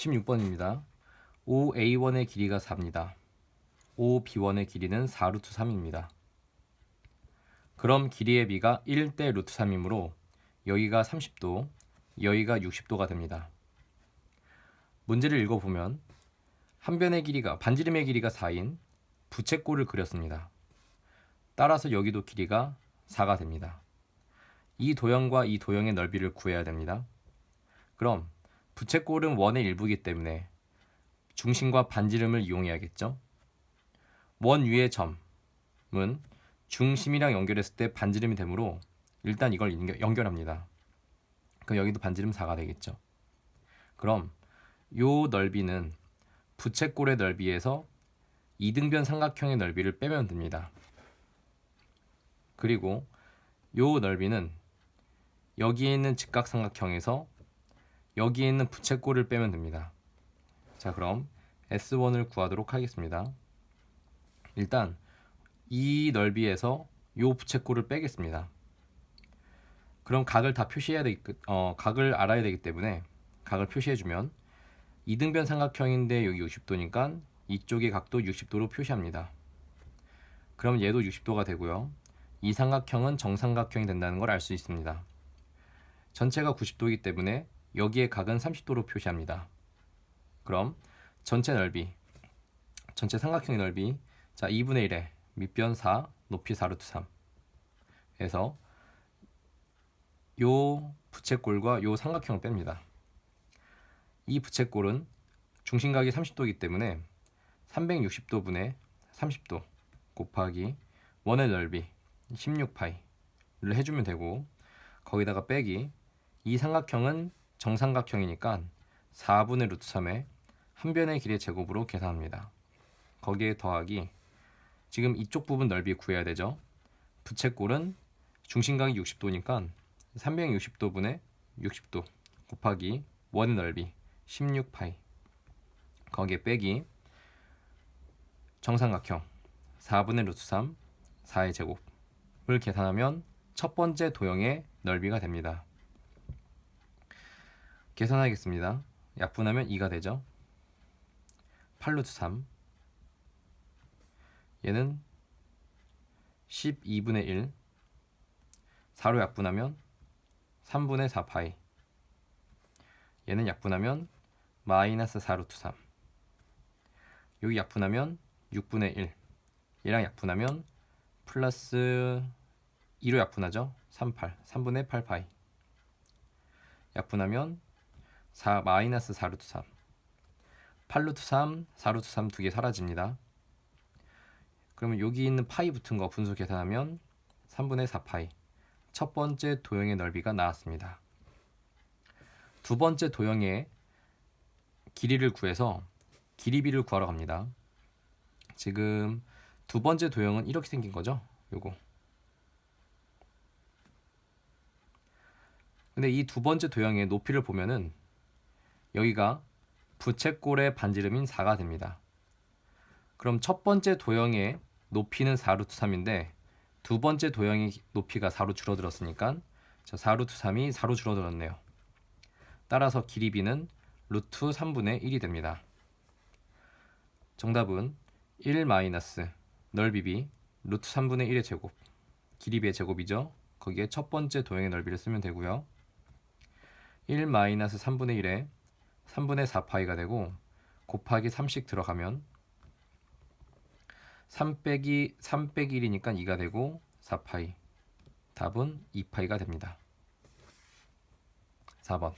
16번입니다. OA1의 길이가 4입니다. OB1의 길이는 4 루트 3입니다. 그럼 길이의 비가 1대 루트 3이므로 여기가 30도, 여기가 60도가 됩니다. 문제를 읽어보면 한 변의 길이가 반지름의 길이가 4인 부채꼴을 그렸습니다. 따라서 여기도 길이가 4가 됩니다. 이 도형과 이 도형의 넓이를 구해야 됩니다. 그럼 부채꼴은 원의 일부이기 때문에 중심과 반지름을 이용해야겠죠. 원 위의 점은 중심이랑 연결했을 때 반지름이 되므로 일단 이걸 연결, 합니다 그럼 여기도 반지름 4가 되겠죠. 그럼 요 넓이는 부채꼴의 넓이에서 이등변 삼각형의 넓이를 빼면 됩니다. 그리고 요 넓이는 여기에 있는 직각삼각형에서 여기에 있는 부채꼴을 빼면 됩니다. 자 그럼 S1을 구하도록 하겠습니다. 일단 이 넓이에서 요 부채꼴을 빼겠습니다. 그럼 각을 다 표시해야 되기 어, 각을 알아야 되기 때문에 각을 표시해주면 이등변 삼각형인데 여기 60도니까 이쪽의 각도 60도로 표시합니다. 그럼 얘도 60도가 되고요. 이 삼각형은 정삼각형이 된다는 걸 알 수 있습니다. 전체가 90도이기 때문에 여기에 각은 30도로 표시합니다. 그럼 전체 넓이, 전체 삼각형의 넓이 자 2분의 1에 밑변 4, 높이 4루트 3 해서 요 부채꼴과 요 삼각형을 뺍니다. 이 부채꼴은 중심각이 30도이기 때문에 360도 분의 30도 곱하기 원의 넓이 16파이를 해주면 되고 거기다가 빼기 이 삼각형은 정삼각형이니까 4분의 루트 3의 한 변의 길의 제곱으로 계산합니다. 거기에 더하기 지금 이쪽 부분 넓이 구해야 되죠. 부채꼴은 중심각이 60도니까 360도 분의 60도 곱하기 원의 넓이 16파이 거기에 빼기 정삼각형 4분의 루트 3 4의 제곱을 계산하면 첫 번째 도형의 넓이가 됩니다. 계산하겠습니다. 약분하면 2가 되죠. 8루트 3 얘는 12분의 1 4로 약분하면 3분의 4파이. 얘는 약분하면 마이너스 4루트 3 여기 약분하면 6분의 1 얘랑 약분하면 플러스 2로 약분하죠? 38 3분의 8파이. 약분하면 4 마이너스 4루트 3 8루트 3 4루트 3 두 개 사라집니다. 그러면 여기 있는 파이 붙은 거 분수 계산하면 3분의 4 파이. 첫 번째 도형의 넓이가 나왔습니다. 두 번째 도형의 길이를 구해서 길이비를 구하러 갑니다. 지금 두 번째 도형은 이렇게 생긴 거죠? 요거. 근데 이 두 번째 도형의 높이를 보면은 여기가 부채꼴의 반지름인 4가 됩니다. 그럼 첫 번째 도형의 높이는 4루트 3인데 두 번째 도형의 높이가 4로 줄어들었으니까 저 4루트 3이 4로 줄어들었네요. 따라서 길이 비는 루트 3분의 1이 됩니다. 정답은 1 마이너스 넓이 비 루트 3분의 1의 제곱 길이 비의 제곱이죠. 거기에 첫 번째 도형의 넓이를 쓰면 되고요. 1 마이너스 3분의 1에 3분의 4파이가 되고 곱하기 3씩 들어가면 3 빼기 3 빼기 1이니까 2가 되고 4파이 답은 2파이가 됩니다. 4번